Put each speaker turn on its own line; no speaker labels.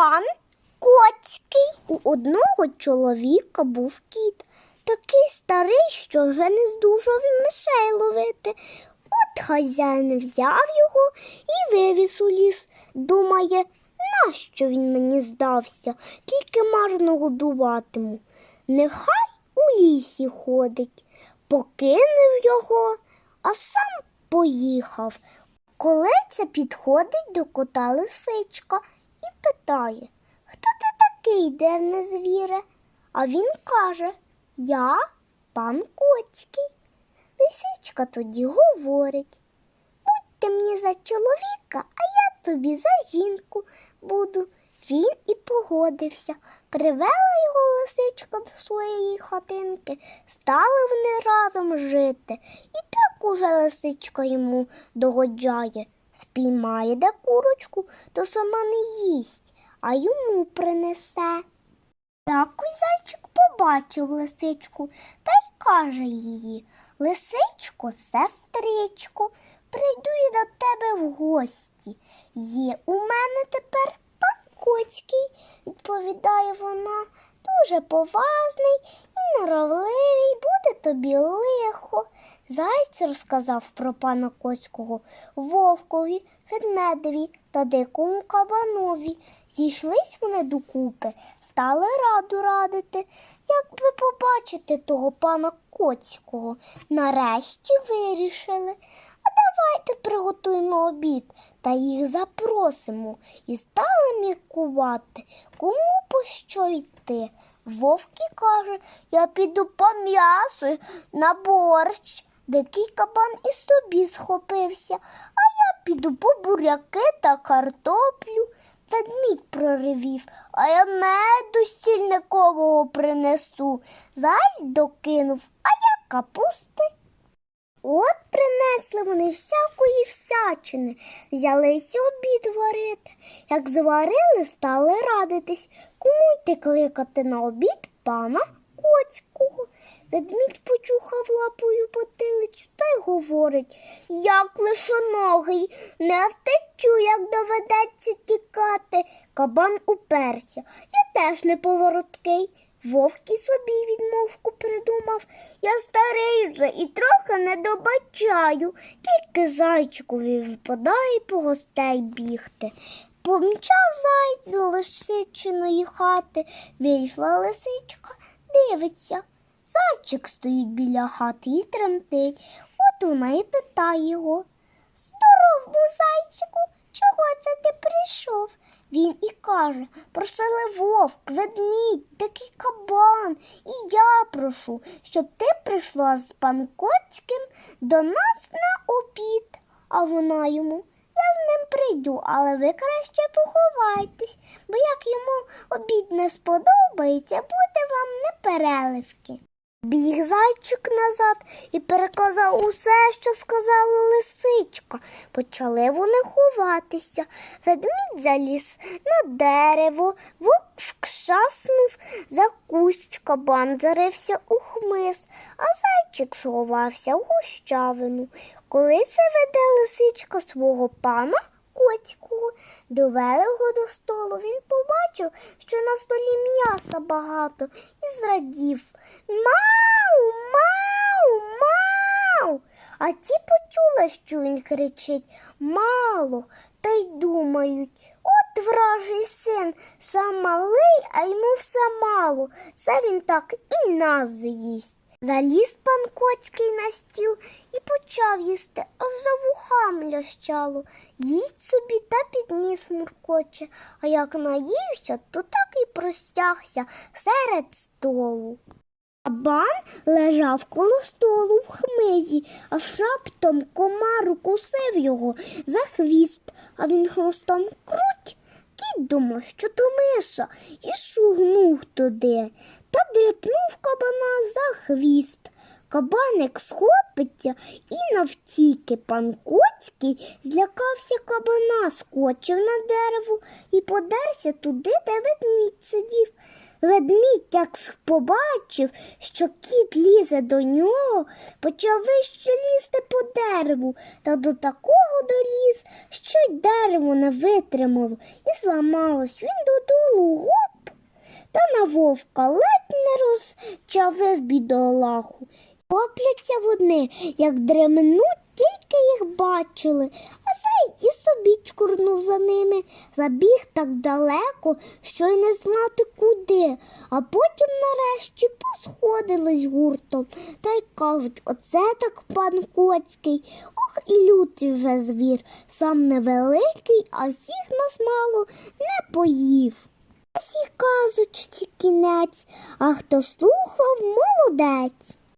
Пан Коцький. У одного чоловіка був кіт, такий старий, що вже не здужав мишей ловити. От хазяїн взяв його і вивіз у ліс. Думає, нащо він мені здався, тільки марно годуватиму. Нехай у лісі ходить, покинув його, а сам поїхав. Колеця підходить до кота лисичка і питає, хто ти такий, дивне звіре? А він каже, я пан Коцький. Лисичка тоді говорить, будь ти мені за чоловіка, а я тобі за жінку буду. Він і погодився. Привела його лисичка до своєї хатинки, стали вони разом жити. І так уже лисичка йому догоджає. Спіймає де курочку, то сама не їсть, а йому принесе. Якось зайчик побачив лисичку та й каже її Лисичко, сестричко, прийду я до тебе в гості. Є у мене тепер пан Коцький, відповідає вона, дуже поважний і норовливий, буде тобі лихо. Зайць розказав про пана Коцького вовкові, ведмедеві та дикому кабанові. Зійшлись вони докупи, стали раду радити, як би побачити того пана Коцького. Нарешті вирішили. Давайте приготуємо обід та їх запросимо і стали міркувати, кому по що йти. Вовки каже, я піду по м'ясу на борщ. Дикий кабан і собі схопився, а я піду по буряки та картоплю. Ведмідь проривів, а я меду стільникового принесу. Зась докинув, а я капусти. От принесли вони всякої всячини, взялися обід варити. Як зварили, стали радитись, кому йти кликати на обід пана Коцького. Ведмідь почухав лапою потилицю та й говорить, як лишоногий, не втечу, як доведеться тікати. Кабан уперся. Я теж не повороткий. Вовк і собі відмовку придумав. Я старий вже і трохи не добачаю, тільки зайчикові випадає по гостей бігти. Помчав зайць до лисичиної хати, вийшла лисичка, дивиться. Зайчик стоїть біля хати і тремтить. От вона і питає його. Здоров був зайчику, чого це ти прийшов? Він і каже, просили вовк, ведмідь, такий кабан. І я прошу, щоб ти прийшла з пан Коцьким до нас на обід. А вона йому, я з ним прийду, але ви краще поховайтесь, бо як йому обід не сподобається, буде вам непереливки. Біг зайчик назад і переказав усе, що сказала лисичка. Почали вони ховатися. Ведмідь заліз на дерево, вовк шаснув за кущ, кабан у хмиз, а зайчик сховався в гущавину. Коли це веде лисичка свого пана Коцького, довели його до столу. Він побачив, що на столі м'яса багато і зрадів. Мау, мау, мау. А ті почули, що він кричить мало, та й думають. От вражий син, сам малий, а йому все мало. Це він так і нас з'їсть. Заліз пан Коцький на стіл і почав їсти, аж за вухами лящало. Їсть собі та підніс муркоче, а як наївся, то так і простягся серед столу. Кабан лежав коло столу в хмизі, аж раптом комар укусив його за хвіст, а він хвостом круть. Кіт думав, що то миша, і шугнув туди та дряпнув кабана за хвіст. Кабаник схопиться і навтіки пан Коцький злякався кабана, скочив на дерево і подерся туди, де ведмідь сидів. Ведмідь як побачив, що кіт лізе до нього, почав вище лізти по дереву, та до такого доліз, що й дерево не витримало і зламалось. Він додому столу гоп, та на вовка ледь не розчавив бідолаху. Хопляться вони, як дременуть, тільки їх бачили, а заєць і собі чкурнув за ними, забіг так далеко, що й не знати куди, а потім нарешті посходились гуртом та й кажуть, оце так пан Коцький. Ох, і лютий вже звір, сам невеликий, а всіх нас мало не поїв. Ось і казочці кінець, а хто слухав, молодець.